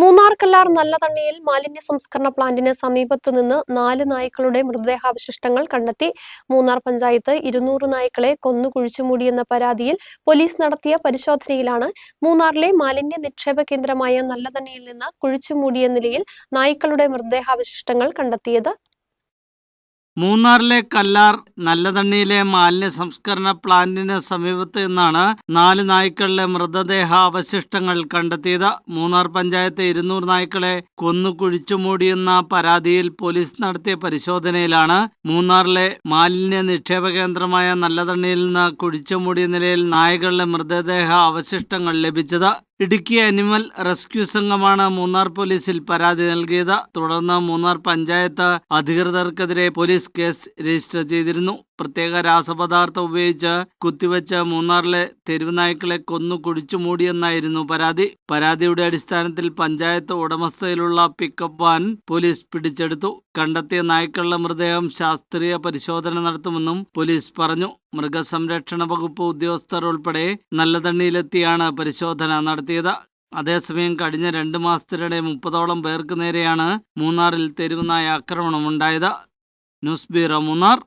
മൂന്നാർ കല്ലാർ നല്ലതണ്ണിയിൽ മാലിന്യ സംസ്കരണ പ്ലാന്റിന് സമീപത്തു നിന്ന് നാല് നായ്ക്കളുടെ മൃതദേഹാവശിഷ്ടങ്ങൾ കണ്ടെത്തി. മൂന്നാർ പഞ്ചായത്ത് ഇരുന്നൂറ് നായ്ക്കളെ കൊന്നു കുഴിച്ചുമൂടിയെന്ന പരാതിയിൽ പോലീസ് നടത്തിയ പരിശോധനയിലാണ് മൂന്നാറിലെ മാലിന്യ നിക്ഷേപ കേന്ദ്രമായ നല്ലതണ്ണിയിൽ നിന്ന് കുഴിച്ചുമൂടിയ നിലയിൽ നായ്ക്കളുടെ മൃതദേഹാവശിഷ്ടങ്ങൾ കണ്ടെത്തിയത്. മൂന്നാറിലെ കല്ലാർ നല്ലതണ്ണിയിലെ മാലിന്യ സംസ്കരണ പ്ലാന്റിന് സമീപത്ത് നിന്നാണ് നാല് നായ്ക്കളുടെ മൃതദേഹ അവശിഷ്ടങ്ങൾ കണ്ടെത്തിയത്. മൂന്നാർ പഞ്ചായത്ത് ഇരുന്നൂറ് നായ്ക്കളെ കൊന്നു കുഴിച്ചുമൂടിയെന്ന പരാതിയിൽ പോലീസ് നടത്തിയ പരിശോധനയിലാണ് മൂന്നാറിലെ മാലിന്യ നിക്ഷേപ കേന്ദ്രമായ നല്ലതണ്ണിയിൽ നിന്ന് കുഴിച്ചുമൂടിയ നിലയിൽ നായകളുടെ മൃതദേഹ അവശിഷ്ടങ്ങൾ ലഭിച്ചത്. ഇടുക്കി അനിമൽ റെസ്ക്യൂ സംഘമാണ് മൂന്നാർ പോലീസിൽ പരാതി നൽകിയത്. തുടർന്ന് മൂന്നാർ പഞ്ചായത്ത് അധികൃതർക്കെതിരെ പോലീസ് കേസ് രജിസ്റ്റർ ചെയ്തിരുന്നു. പ്രത്യേക രാസപദാർത്ഥം ഉപയോഗിച്ച് കുത്തിവെച്ച് മൂന്നാറിലെ തെരുവുനായ്ക്കളെ കൊന്നു കുഴിച്ചു മൂടിയെന്നായിരുന്നു പരാതി. പരാതിയുടെ അടിസ്ഥാനത്തിൽ പഞ്ചായത്ത് ഉടമസ്ഥയിലുള്ള പിക്കപ്പ് വാൻ പോലീസ് പിടിച്ചെടുത്തു. കണ്ടെത്തിയ നായ്ക്കളുടെ മൃതദേഹം ശാസ്ത്രീയ പരിശോധന നടത്തുമെന്നും പോലീസ് പറഞ്ഞു. മൃഗസംരക്ഷണ വകുപ്പ് ഉദ്യോഗസ്ഥർ ഉൾപ്പെടെ നല്ലതണ്ണിയിലെത്തിയാണ് പരിശോധന നടത്തിയത്. അതേസമയം കഴിഞ്ഞ രണ്ട് മാസത്തിനിടെ മുപ്പതോളം പേർക്ക് നേരെയാണ് മൂന്നാറിൽ തെരുവുനായ ആക്രമണമുണ്ടായത്. News bureau Munnar.